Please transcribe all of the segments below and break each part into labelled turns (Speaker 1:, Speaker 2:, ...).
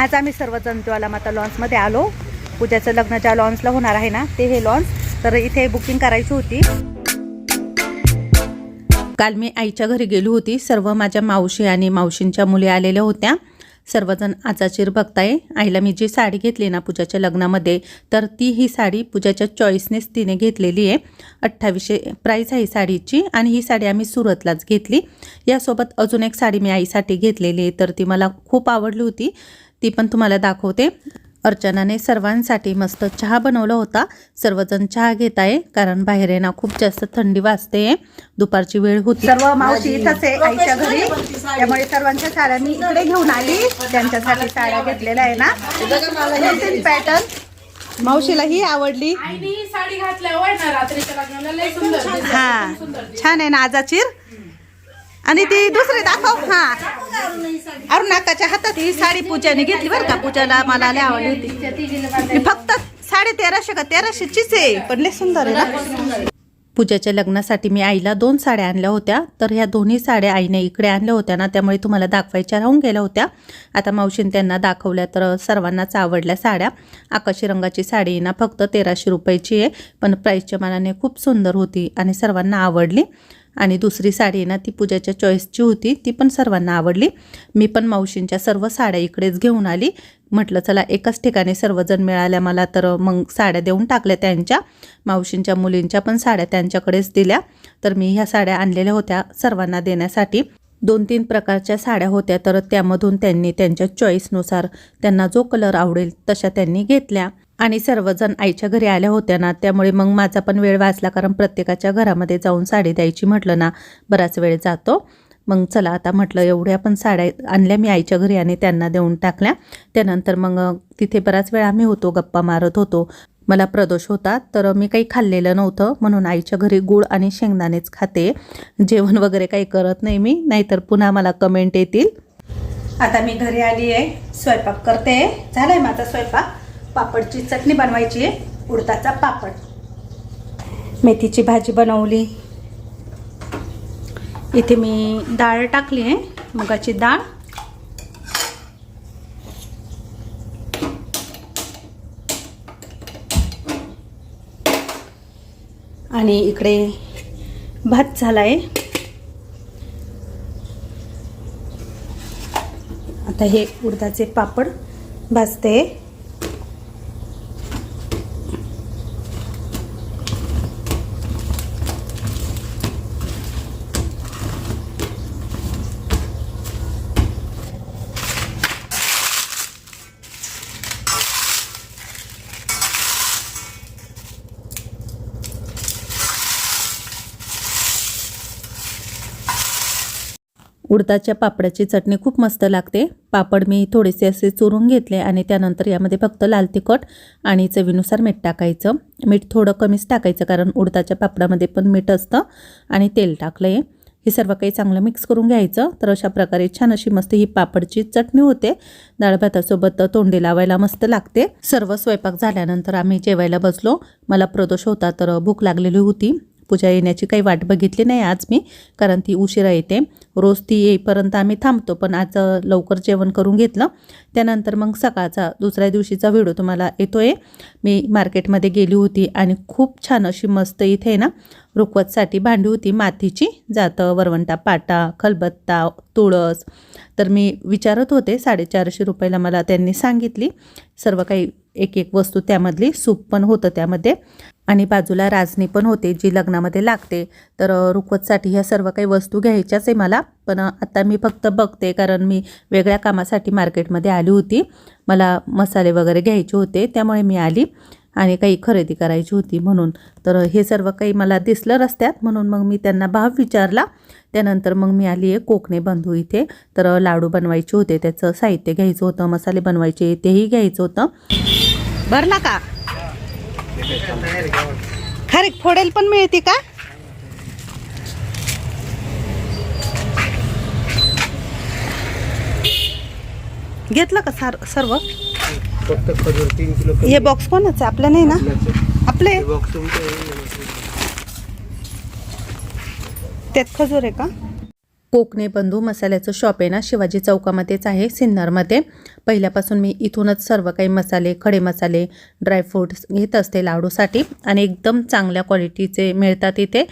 Speaker 1: आज आम्ही सर्वजण ज्वाला माता लॉन्समध्ये आलो. पूजाचं लग्न ज्या लॉन्सला होणार आहे ना ते हे लॉन्स. तर इथे बुकिंग करायची होती. काल मी आईच्या घरी गेली होती. सर्व माझ्या मावशी आणि मावशींच्या मुली आलेल्या होत्या. सर्वजण आचाचीर बघताय. आईला मी जी साडी घेतली ना पूजाच्या लग्नामध्ये तर ती ही साडी पूजाच्या चॉईसनेच तिने घेतलेली आहे. अठ्ठावीसशे प्राईस आहे साडीची आणि ही साडी आम्ही सुरतलाच घेतली. यासोबत अजून एक साडी मी आईसाठी घेतलेली आहे तर ती मला खूप आवडली होती. ती पण तुम्हाला दाखवते. अर्चनाने सर्वांसाठी मस्त चहा बनवला होता. सर्वजण चहा घेत आहे कारण बाहेर आहे ना खूप जास्त थंडी वाजते. दुपारची वेळ होती. सर्व मावशी इथंच आहे आईच्या घरी. त्यामुळे सर्वांच्या साड्या मी इकडे घेऊन आली. त्यांच्यासाठी साड्या घेतलेल्या आहे ना. पॅटर्न मावशीला ही आवडली.
Speaker 2: आईने ही.
Speaker 1: हा. छान आहे ना आजाचीर? आणि ती दुसरी दाखव. हा. अरुणाकाच्या हातात ही साडी पूजाने घेतली बरं का? पूजाला मला लय आवडली होती. फक्त साडे तेराशे का? तेराशेचीच आहे पण लय सुंदर आहे ना. पूजाच्या लग्नासाठी मी आईला दोन साड्या आणल्या होत्या. तर ह्या दोन्ही साड्या आईने इकडे आणल्या होत्या ना त्यामुळे तुम्हाला दाखवायच्या राहून गेल्या होत्या. आता मावशीन त्यांना दाखवल्या तर सर्वांनाच आवडल्या साड्या. आकाशी रंगाची साडी ना फक्त तेराशे रुपयाची आहे पण प्राईसच्या मानाने खूप सुंदर होती आणि सर्वांना आवडली. आणि दुसरी साडी आहे ना ती पूजाच्या चॉईसची होती. ती पण सर्वांना आवडली. मी पण मावशींच्या सर्व साड्या इकडेच घेऊन आली. म्हटलं चला एकाच ठिकाणी सर्वजण मिळाल्या मला तर मग साड्या देऊन टाकल्या त्यांच्या. मावशींच्या मुलींच्या पण साड्या त्यांच्याकडेच दिल्या. तर मी ह्या साड्या आणलेल्या होत्या सर्वांना देण्यासाठी. दोन तीन प्रकारच्या साड्या होत्या तर त्यामधून त्यांनी त्यांच्या चॉईसनुसार त्यांना जो कलर आवडेल तशा त्यांनी घेतल्या. आणि सर्वजण आईच्या घरी आल्या होत्या ना त्यामुळे मग माझा पण वेळ वाचला कारण प्रत्येकाच्या घरामध्ये जाऊन साडी द्यायची म्हटलं ना बराच वेळ जातो. मग चला आता म्हटलं एवढ्या पण साड्या आणल्या मी आईच्या घरी आणि त्यांना देऊन टाकल्या. त्यानंतर मग तिथे बराच वेळ आम्ही होतो गप्पा मारत होतो. मला प्रदोष होता तर मी काही खाल्लेलं नव्हतं. म्हणून आईच्या घरी गुळ आणि शेंगदाणेच खाते. जेवण वगैरे काही करत नाही मी नाहीतर पुन्हा मला कमेंट येतील. आता मी घरी आली आहे स्वयंपाक करते झालाय माझा स्वयंपाक? पापडची चटणी बनवायची आहे उडदाचा पापड. मेथीची भाजी बनवली. इथे मी डाळ टाकली आहे मुगाची डाळ. आणि इकडे भात झाला आहे. आता हे उडदाचे पापड भाजते. उडदाच्या पापडाची चटणी खूप मस्त लागते. पापड मी थोडेसे असे चुरून घेतले आणि त्यानंतर यामध्ये फक्त लाल तिखट आणि चवीनुसार मीठ टाकायचं. मीठ थोडं कमीच टाकायचं कारण उडदाच्या पापडामध्ये पण मीठ असतं आणि तेल टाकलं आहे हे सर्व काही चांगलं मिक्स करून घ्यायचं. तर अशा प्रकारे छान अशी मस्त ही पापडची चटणी होते. डाळ भातासोबत तोंडी लावायला मस्त लागते. सर्व स्वयंपाक झाल्यानंतर आम्ही जेवायला बसलो. मला प्रदोष होता तर भूक लागलेली होती. पूजा येण्याची काही वाट बघितली नाही आज मी कारण ती उशिरा येते. रोज ती येईपर्यंत आम्ही थांबतो पण आज लवकर जेवण करून घेतलं. त्यानंतर मग सकाळचा दुसऱ्या दिवशीचा व्हिडिओ तुम्हाला येतो आहे मी मार्केटमध्ये गेली होती आणि खूप छान अशी मस्त इथे ना रुखवतसाठी भांडी होती. मातीची जातं वरवंटा पाटा खलबत्ता तुळस. तर मी विचारत होते साडेचारशे रुपयाला मला त्यांनी सांगितली. सर्व काही एक एक वस्तू त्यामधली सूप पण होतं त्यामध्ये. आणि बाजूला राजनी पण होते जी लग्नामध्ये लागते. तर रुखवतसाठी ह्या सर्व काही वस्तू घ्यायच्याच आहे मला. पण आता मी फक्त बघते कारण मी वेगळ्या कामासाठी मार्केटमध्ये आली होती. मला मसाले वगैरे घ्यायचे होते त्यामुळे मी आली. आणि काही खरेदी करायची होती म्हणून. तर हे सर्व काही मला दिसलं रस्त्यात म्हणून मग मी त्यांना भाव विचारला. त्यानंतर मग मी आली आहे कोकणे बंधू इथे. तर लाडू बनवायचे होते त्याचं साहित्य घ्यायचं होतं मसाले बनवायचे तेही घ्यायचं होतं. भरला का? खरे फोडेल पण मिळते का? घेतलं का सार सर्व?
Speaker 3: फक्त खजूर तीन किलो कमी
Speaker 1: हे बॉक्स कोणाचं? आहे? आपलं नाही ना? आपले?
Speaker 3: बॉक्स.
Speaker 1: त्यात खजूर आहे का? कोकणे बंधू मसाल्याचं शॉप आहे ना? शिवाजी चौकामध्येच आहे सिन्नरमध्ये. पहिल्यापासून मी इथूनच सर्व काही मसाले खडे मसाले ड्रायफ्रूट्स घेत असते लाडूसाठी. आणि एकदम चांगल्या क्वालिटीचे मिळतात इथे.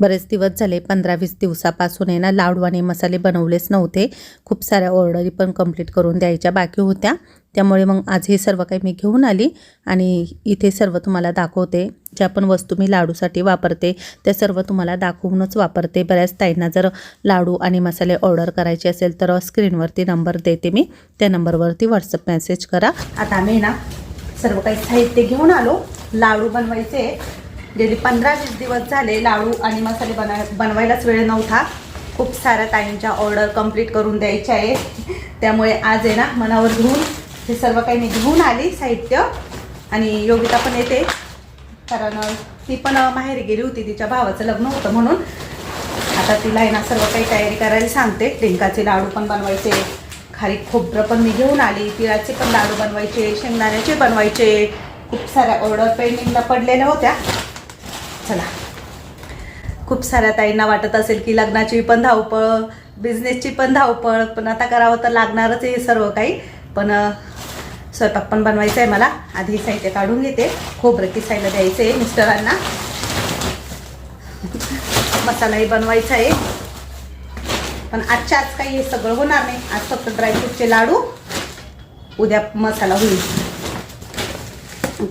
Speaker 1: बरेच दिवस झाले पंधरा वीस दिवसापासून आहे ना लाडू आणि मसाले बनवलेच नव्हते. खूप साऱ्या ऑर्डरी पण कंप्लीट करून द्यायच्या बाकी होत्या. त्यामुळे मग आज हे सर्व काही मी घेऊन आली आणि इथे सर्व तुम्हाला दाखवते. ज्या पण वस्तू मी लाडूसाठी वापरते त्या सर्व तुम्हाला दाखवूनच वापरते. बऱ्याच ताईंना जर लाडू आणि मसाले ऑर्डर करायचे असेल तर स्क्रीनवरती नंबर देते मी. त्या नंबरवरती व्हॉट्सअप मेसेज करा. आता आम्ही ना सर्व काही साहित्य घेऊन आलो. लाडू बनवायचे. गेली पंधरा वीस दिवस झाले लाडू आणि मसाले बना बनवायलाच वेळ नव्हता. खूप साऱ्या ताईंच्या ऑर्डर कंप्लीट करून द्यायच्या आहे त्यामुळे आज आहे ना मनावर घेऊन हे सर्व काही मी घेऊन आली साहित्य. आणि योगिता पण येते. कारण ती पण माहेरी गेली होती तिच्या भावाचं लग्न होतं म्हणून. आता तिला आहे ना सर्व काही तयारी करायला सांगते. डिंकाचे लाडू पण बनवायचे. खाली खोबरं पण मी घेऊन आली. तिळाचे पण लाडू बनवायचे शेंगदाण्याचे बनवायचे. खूप साऱ्या ऑर्डर पेंडिंगला पडलेल्या होत्या. चला. खूप साऱ्या ताईंना वाटत असेल की लग्नाची पण धावपळ बिझनेसची पण धावपळ पण आता करावं तर लागणारच आहे हे सर्व काही. पण स्वयंपाक पण बनवायचा आहे मला. आधी साहित्य काढून घेते. खोबरं किसायला द्यायचं आहे मिस्टरांना. मसालाही बनवायचा आहे. पण आजच्या आज काही हे सगळं होणार नाही. आज फक्त ड्रायफ्रूटचे लाडू. उद्या मसाला होईल.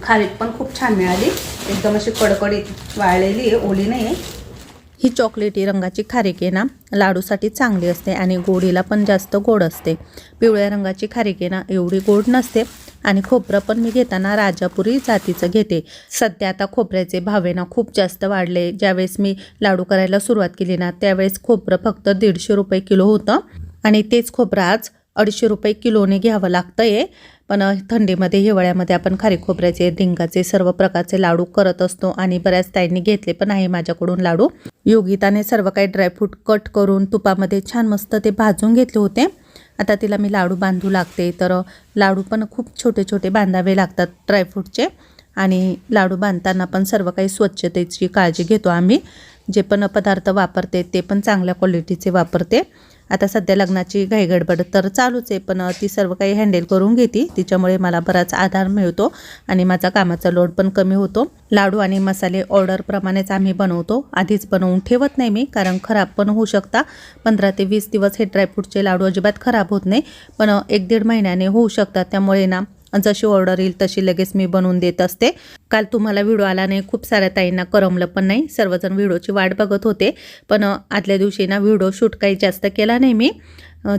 Speaker 1: खारीक पण खूप छान मिळाली. एकदम अशी कडकडीत वाळलेली आहे ओली नाही आहे. ही चॉकलेटी रंगाची खारीक आहे ना लाडूसाठी चांगली असते आणि गोडीला पण जास्त गोड असते. पिवळ्या रंगाची खारीक आहे ना एवढी गोड नसते. आणि खोबरं पण मी घेताना राजापुरी जातीचं घेते. सध्या आता खोबऱ्याचे भाव आहे ना खूप जास्त वाढले. ज्यावेळेस मी लाडू करायला सुरुवात केली ना त्यावेळेस खोबरं फक्त दीडशे रुपये किलो होतं. आणि तेच खोबरं आज अडीचशे रुपये किलोने घ्यावं लागतं आहे पण थंडीमध्ये हिवाळ्यामध्ये आपण खारी खोबऱ्याचे डिंगाचे सर्व प्रकारचे लाडू करत असतो आणि बऱ्याच ताईंनी घेतले पण आहे माझ्याकडून लाडू. योगिताने सर्व काही ड्रायफ्रूट कट करून तुपामध्ये छान मस्त ते भाजून घेतले होते. आता तिला मी लाडू बांधू लागते. तर लाडू पण खूप छोटे छोटे बांधावे लागतात ड्रायफ्रूटचे आणि लाडू बांधताना पण सर्व काही स्वच्छतेची काळजी घेतो आम्ही. जे पण पदार्थ वापरते ते पण चांगल्या क्वालिटीचे वापरते. आता सध्या लग्नाची घाईगडबड तर चालूच आहे पण ती सर्व काही हँडल करून घेते. तिच्यामुळे मला बराच आधार मिळतो आणि माझा कामाचा लोड पण कमी होतो. लाडू आणि मसाले ऑर्डरप्रमाणेच आम्ही बनवतो. आधीच बनवून ठेवत नाही मी कारण खराब पण होऊ शकता. पंधरा ते वीस दिवस हे ड्रायफ्रूटचे लाडू अजिबात खराब होत नाही पण एक दीड महिन्याने होऊ शकतात. त्यामुळे ना जशी ऑर्डर येईल तशी लगेच मी बनवून देत असते. काल तुम्हाला व्हिडिओ आला नाही खूप साऱ्या ताईंना करमलं पण नाही. सर्वजण व्हिडिओची वाट बघत होते. पण आदल्या दिवशी ना व्हिडिओ शूट काही जास्त केला नाही मी.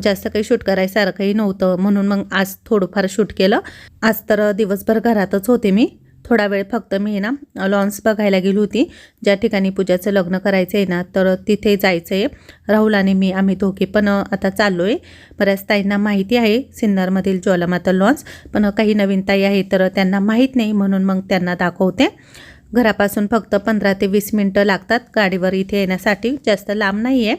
Speaker 1: जास्त काही शूट करायसारखंही नव्हतं. म्हणून मग आज थोडंफार शूट केलं. आज तर दिवसभर घरातच होते मी. थोडा वेळ फक्त मी ना लॉन्स बघायला गेली होती. ज्या ठिकाणी पूजाचं लग्न करायचं आहे ना तर तिथे जायचं आहे राहुल आणि मी आम्ही दोघे पण आता चाललो आहे बऱ्याच ताईंना माहिती आहे सिन्नरमधील ज्वालामाता लॉन्स पण काही नवीन ताई आहे तर त्यांना माहीत नाही म्हणून मग त्यांना दाखवते. घरापासून फक्त पंधरा ते वीस मिनटं लागतात गाडीवर इथे येण्यासाठी. जास्त लांब नाही आहे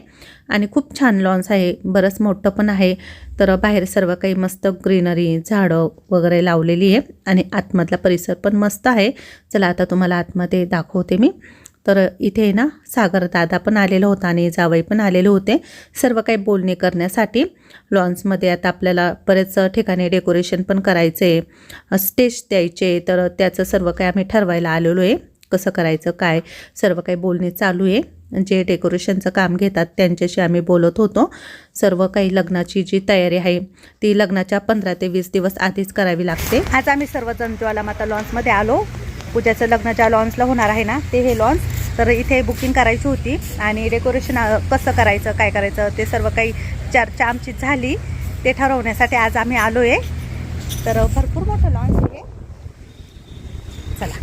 Speaker 1: आणि खूप छान लॉन्स आहे. बरंच मोठं पण आहे. तर बाहेर सर्व काही मस्त ग्रीनरी झाडं वगैरे लावलेली आहे. आणि आतमधला परिसर पण मस्त आहे. चला आता तुम्हाला आतमध्ये दाखवते मी. तर इथे ना सागर दादा पण आलेलं होता आणि जावई पण आलेले होते. सर्व काही बोलणे करण्यासाठी लॉन्समध्ये आता आपल्याला बरेच ठिकाणी डेकोरेशन पण करायचं आहे. स्टेज द्यायचे तर त्याचं सर्व काही आम्ही ठरवायला आलेलो आहे. कसं करायचं काय सर्व काही बोलणे चालू आहे. जे डेकोरेशनचं काम घेतात त्यांच्याशी आम्ही बोलत होतो. सर्व काही लग्नाची जी तयारी आहे ती लग्नाच्या पंधरा ते वीस दिवस आधीच करावी लागते. आज आम्ही सर्वजण ज्वालामाता लॉन्समध्ये आलो. पूजाचं लग्न ज्या लॉन्सला होणार आहे ना ते हे लॉन्स तर इथे बुकिंग करायची होती आणि डेकोरेशन कसं करायचं काय करायचं ते सर्व काही चर्चा आमची झाली. ते ठरवण्यासाठी आज आम्ही आलो आहे तर भरपूर मोठं लॉन्च आहे चला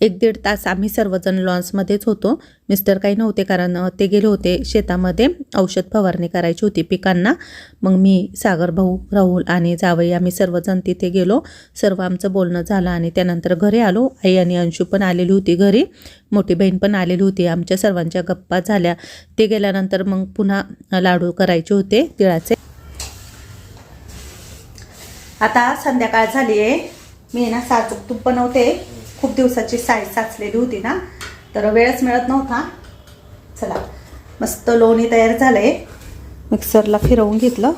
Speaker 1: एक दीड तास आम्ही सर्वजण लॉन्समध्येच होतो. मिस्टर काही नव्हते कारण ते गेले होते शेतामध्ये. औषध फवारणी करायची होती पिकांना. मग मी सागर भाऊ राहुल आणि जावई आम्ही सर्वजण तिथे गेलो. सर्व आमचं बोलणं झालं आणि त्यानंतर घरी आलो. आई आणि अंशू पण आलेली होती घरी. मोठी बहीण पण आलेली होती. आमच्या सर्वांच्या गप्पा झाल्या. ते गेल्यानंतर मग पुन्हा लाडू करायचे होते तिळाचे. आता संध्याकाळ झाली आहे मी ना साजूक तूप बनवते. खूप दिवसाची साय साचलेली होती ना तर वेळच मिळत नव्हता. चला मस्त लोणी तयार झालंय. मिक्सरला फिरवून घेतलं.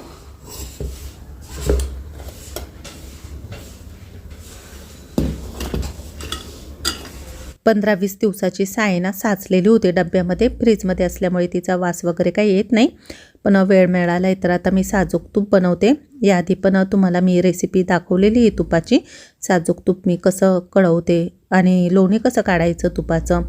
Speaker 1: पंधरा वीस दिवसाची सायना साचलेली होती डब्यामध्ये फ्रीजमध्ये असल्यामुळे तिचा वास वगैरे काही येत नाही. पण वेळ मिळाला आहे तर आता मी साजूक तूप बनवते. याआधी पण तुम्हाला मी रेसिपी दाखवलेली आहे तुपाची. साजूक तूप मी कसं कळवते आणि लोणी कसं काढायचं तुपाचं.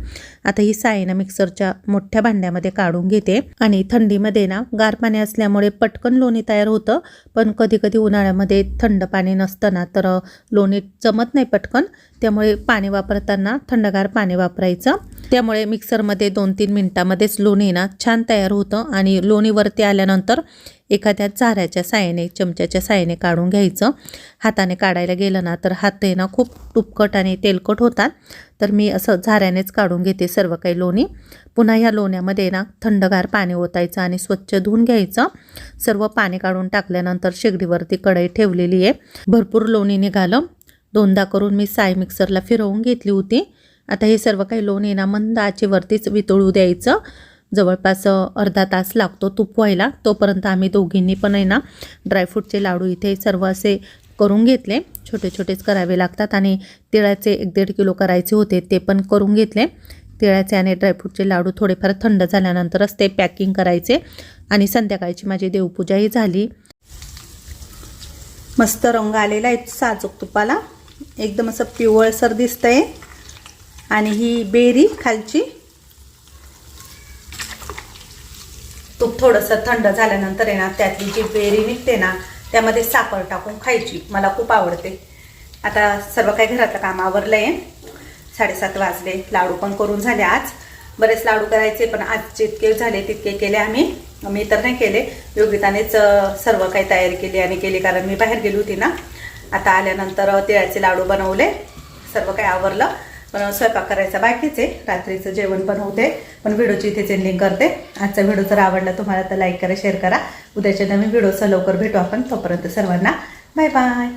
Speaker 1: आता ही सायना मिक्सरच्या मोठ्या भांड्यामध्ये काढून घेते आणि थंडीमध्ये ना गार पाणी असल्यामुळे पटकन लोणी तयार होतं. पण कधी कधी उन्हाळ्यामध्ये थंड पाणी नसतं ना तर लोणी जमत नाही पटकन. त्यामुळे पाणी वापरताना थंडगार पाणी वापरायचं. त्यामुळे मिक्सरमध्ये दोन तीन मिनटामध्येच लोणी ना छान तयार होतं आणि लोणीवरती आल्यानंतर एखाद्या झाऱ्याच्या साहाय्याने चमच्याच्या साहाय्याने काढून घ्यायचं. हाताने काढायला गेलं ना तर हात आहे ना खूप तुपकट आणि तेलकट होतात. तर मी असं झाऱ्यानेच काढून घेते सर्व काही लोणी. पुन्हा ह्या लोण्यामध्ये ना थंडगार पाणी ओतायचं आणि स्वच्छ धुवून घ्यायचं. सर्व पाणी काढून टाकल्यानंतर शेगडीवरती कढई ठेवलेली आहे. भरपूर लोणी निघालं. दोनदा करून मी साय मिक्सरला फिरवून घेतली होती. आता हे सर्व काही लोणी ना मंद आचेवरतीच वितळू द्यायचं. जवळपास अर्धा तास लागतो तूप व्हायला तोपर्यंत आम्ही दोघींनी पण आहे ना ड्रायफ्रूटचे लाडू इथे सर्व असे करून घेतले. छोटे छोटेच करावे लागतात आणि तिळाचे एक दीड किलो करायचे होते ते पण करून घेतले. तिळाचे आणि ड्रायफ्रूटचे लाडू थोडेफार थंड झाल्यानंतरच ते पॅकिंग करायचे आणि संध्याकाळची माझी देवपूजाही झाली. मस्त रंग आलेला आहे साजूक तुपाला. एकदम असं पिवळसर दिसतंय. आणि ही बेरी खालची तूप थोडंसं थंड झाल्यानंतर आहे ना त्यातली जी बेरी निघते ना त्यामध्ये साखर टाकून खायची. मला खूप आवडते. आता सर्व काही घरातलं काम आवरलं आहे साडेसात वाजले. लाडू पण करून झाले आज. बरेच लाडू करायचे पण आज जितके झाले तितके केले आम्ही. मी तर नाही केले. योगितानेच सर्व काही तयारी केली आणि केली कारण मी बाहेर गेली होती ना. आता आल्यानंतर तिळाचे लाडू बनवले. सर्व काही आवरलं. पण स्वयंपाक करायचा बाकीच आहे. रात्रीचं जेवण पण होते पण व्हिडिओची इथेच एंडिंग करते. आजचा व्हिडिओ जर आवडला तुम्हाला तर लाईक करा शेअर करा. उद्याच्या नवीन व्हिडिओचा लवकर भेटू आपण. तोपर्यंत सर्वांना बाय बाय